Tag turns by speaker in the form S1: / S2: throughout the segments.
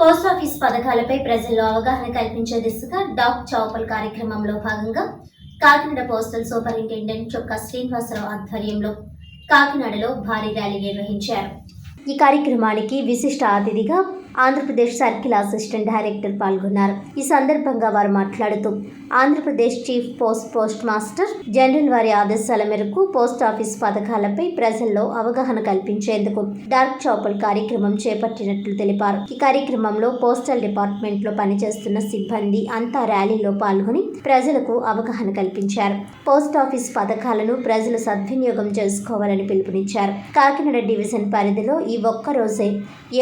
S1: Post office పథకాలపై ప్రజల్లో అవగాహన కల్పించే దిశగా డాక్ చౌపల్ కార్యక్రమంలో భాగంగా కాకినాడ పోస్టల్ సూపరింటెండెంట్ చొక్కా శ్రీనివాసరావు ఆధ్వర్యంలో కాకినాడలో భారీ ర్యాలీ నిర్వహించారు. ఈ కార్యక్రమానికి విశిష్ట అతిథిగా ఆంధ్రప్రదేశ్ సర్కిల్ అసిస్టెంట్ డైరెక్టర్ పాల్గొన్నారు. ఈ సందర్భంగా వారు మాట్లాడుతూ Andhra Pradesh chief post postmaster general వారి ఆదేశాల మేరకు పోస్ట్ ఆఫీస్ పథకాలపై ప్రజల్లో అవగాహన కల్పించేందుకు డార్క్ చాపల్ కార్యక్రమం చేపట్టినట్లు తెలిపారు. ఈ కార్యక్రమంలో పోస్టల్ డిపార్ట్మెంట్లో పనిచేస్తున్న సిబ్బంది అంతా ర్యాలీలో పాల్గొని ప్రజలకు అవగాహన కల్పించారు. పోస్ట్ ఆఫీస్ పథకాలను ప్రజలు సద్వినియోగం చేసుకోవాలని పిలుపునిచ్చారు. కాకినాడ డివిజన్ పరిధిలో ఈ ఒక్క రోజే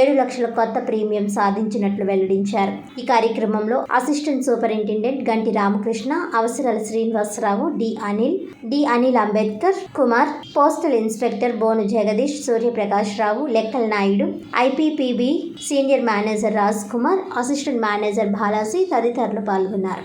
S1: ఏడు లక్షల కొత్త ప్రీమియం సాధించినట్లు వెల్లడించారు. ఈ కార్యక్రమంలో assistant superintendent Ganti Ramakrishna Avasarala Srinivasa Rao D Anil D Anil Ambedkar Kumar postal inspector Bonu Jagadish Suryaprakash Rao Lekkala Naidu IPPB senior manager Raj Kumar assistant manager Balaji తదితరులు పాల్గొన్నారు.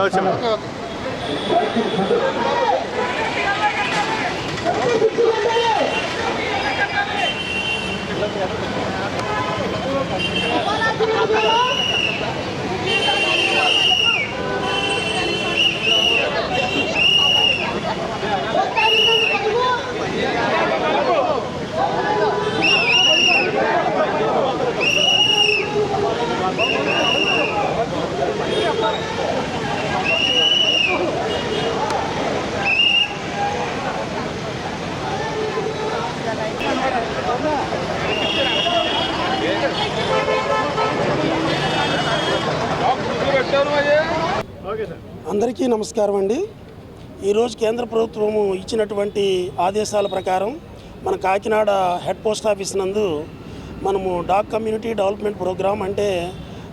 S2: దోశ Thank.
S3: అందరికీ నమస్కారం అండి. ఈరోజు కేంద్ర ప్రభుత్వము ఇచ్చినటువంటి ఆదేశాల ప్రకారం మన కాకినాడ హెడ్ పోస్ట్ ఆఫీస్ నందు మనము డాక్ కమ్యూనిటీ డెవలప్మెంట్ ప్రోగ్రామ్ అంటే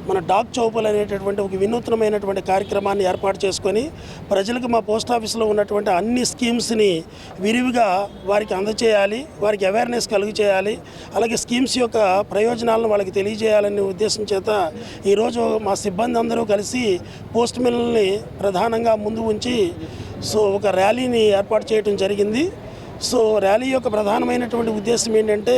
S3: మన డాక్ చౌపల్ అనేటటువంటి ఒక వినూత్నమైనటువంటి కార్యక్రమాన్ని ఏర్పాటు చేసుకొని ప్రజలకు మా పోస్ట్ ఆఫీస్లో ఉన్నటువంటి అన్ని స్కీమ్స్ని విరివిగా వారికి అందచేయాలి వారికి అవేర్నెస్ కలుగు చేయాలి అలాగే స్కీమ్స్ యొక్క ప్రయోజనాలను వాళ్ళకి తెలియజేయాలనే ఉద్దేశం చేత ఈరోజు మా సిబ్బంది అందరూ కలిసి పోస్ట్ మిల్ని ప్రధానంగా ముందు ఉంచి సో ఒక ర్యాలీని ఏర్పాటు చేయడం జరిగింది. సో ర్యాలీ యొక్క ప్రధానమైనటువంటి ఉద్దేశం ఏంటంటే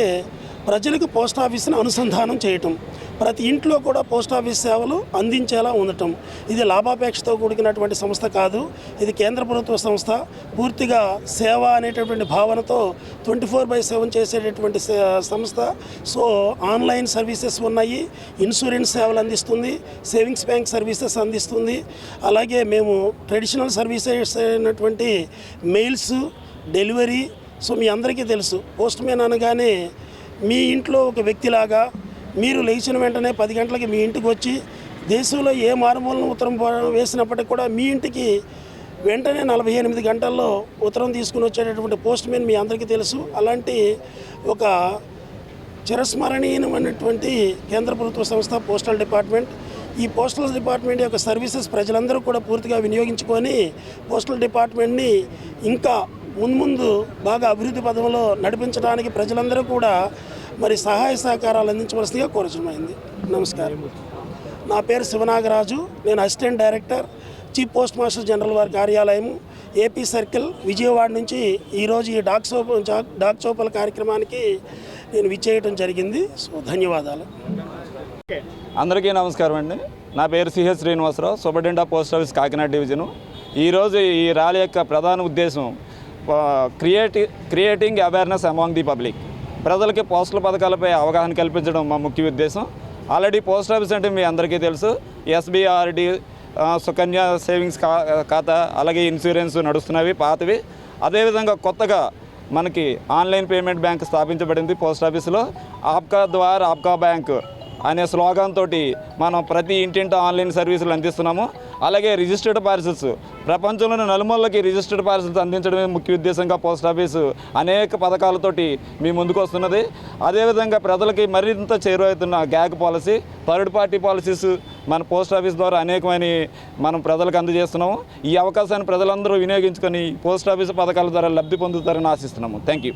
S3: ప్రజలకు పోస్ట్ ఆఫీస్ని అనుసంధానం చేయటం ప్రతి ఇంట్లో కూడా పోస్ట్ ఆఫీస్ సేవలు అందించేలా ఉండటం. ఇది లాభాపేక్షతో కూడినటువంటి సంస్థ కాదు ఇది కేంద్ర ప్రభుత్వ సంస్థ. పూర్తిగా సేవ అనేటటువంటి భావనతో ట్వంటీ ఫోర్ బై సెవెన్ చేసేటటువంటి సే- సంస్థ. సో ఆన్లైన్ సర్వీసెస్ ఉన్నాయి ఇన్సూరెన్స్ సేవలు అందిస్తుంది సేవింగ్స్ బ్యాంక్ సర్వీసెస్ అందిస్తుంది. అలాగే మేము ట్రెడిషనల్ సర్వీసెస్ అయినటువంటి మెయిల్స్ డెలివరీ సో మీ అందరికీ తెలుసు. పోస్ట్ మ్యాన్ అనగానే మీ ఇంట్లో ఒక వ్యక్తిలాగా మీరు లేచిన వెంటనే పది గంటలకి మీ ఇంటికి వచ్చి దేశంలో ఏ మారుమూలన ఉత్తరం వేసినప్పటికి కూడా మీ ఇంటికి వెంటనే నలభై ఎనిమిది గంటల్లో ఉత్తరం తీసుకుని వచ్చేటటువంటి పోస్ట్ మ్యాన్ మీ అందరికీ తెలుసు. అలాంటి ఒక చిరస్మరణీయమైనటువంటి కేంద్ర ప్రభుత్వ సంస్థ పోస్టల్ డిపార్ట్మెంట్. ఈ పోస్టల్ డిపార్ట్మెంట్ యొక్క సర్వీసెస్ ప్రజలందరూ కూడా పూర్తిగా వినియోగించుకొని పోస్టల్ డిపార్ట్మెంట్ని ఇంకా మున్ముందు బాగా అభివృద్ధి పదంలో నడిపించడానికి ప్రజలందరూ కూడా మరి సహాయ సహకారాలు అందించవలసిందిగా కోరచమైంది నమస్కారం. నా పేరు శివనాగరాజు. నేను assistant director chief postmaster general వారి కార్యాలయం ఏపీ సర్కిల్ విజయవాడ నుంచి ఈరోజు ఈ డాక్ సోప్ డాక్ చోపల కార్యక్రమానికి నేను విచ్చేయటం జరిగింది. సో ధన్యవాదాలు.
S2: అందరికీ నమస్కారం అండి. నా పేరు CH Srinivasa Rao superintendent of post office Kakinada division. ఈరోజు ఈ ర్యాలీ యొక్క ప్రధాన ఉద్దేశం క్రియేటి creating awareness among the public ప్రజలకి పోస్టుల పథకాలపై అవగాహన కల్పించడం మా ముఖ్య ఉద్దేశం. ఆల్రెడీ పోస్ట్ ఆఫీస్ అంటే మీ అందరికీ తెలుసు. ఎస్బీఆర్డి సుకన్య సేవింగ్స్ ఖాతా అలాగే ఇన్సూరెన్స్ నడుస్తున్నవి పాతవి. అదేవిధంగా కొత్తగా మనకి ఆన్లైన్ పేమెంట్ బ్యాంక్ స్థాపించబడింది పోస్ట్ ఆఫీసులో. ఆప్కా ద్వారా ఆప్కా బ్యాంక్. అనే స్లోగాన్ తోటి మనం ప్రతి ఇంటింట ఆన్లైన్ సర్వీసులు అందిస్తున్నాము. అలాగే రిజిస్టర్డ్ పార్సల్స్ ప్రపంచంలోని నలుమూలకి రిజిస్టర్డ్ పార్సల్స్ అందించడమే ముఖ్య ఉద్దేశంగా పోస్ట్ ఆఫీసు అనేక పథకాలతోటి మీ ముందుకు వస్తున్నది. అదేవిధంగా ప్రజలకి మరింత చేరువవుతున్న గ్యాగ్ పాలసీ థర్డ్ పార్టీ పాలసీస్ మన పోస్ట్ ఆఫీస్ ద్వారా అనేకమైన మనం ప్రజలకు అందజేస్తున్నాము. ఈ అవకాశాన్ని ప్రజలందరూ వినియోగించుకొని పోస్ట్ ఆఫీస్ పథకాల ద్వారా లబ్ధి పొందుతారని ఆశిస్తున్నాము. Thank you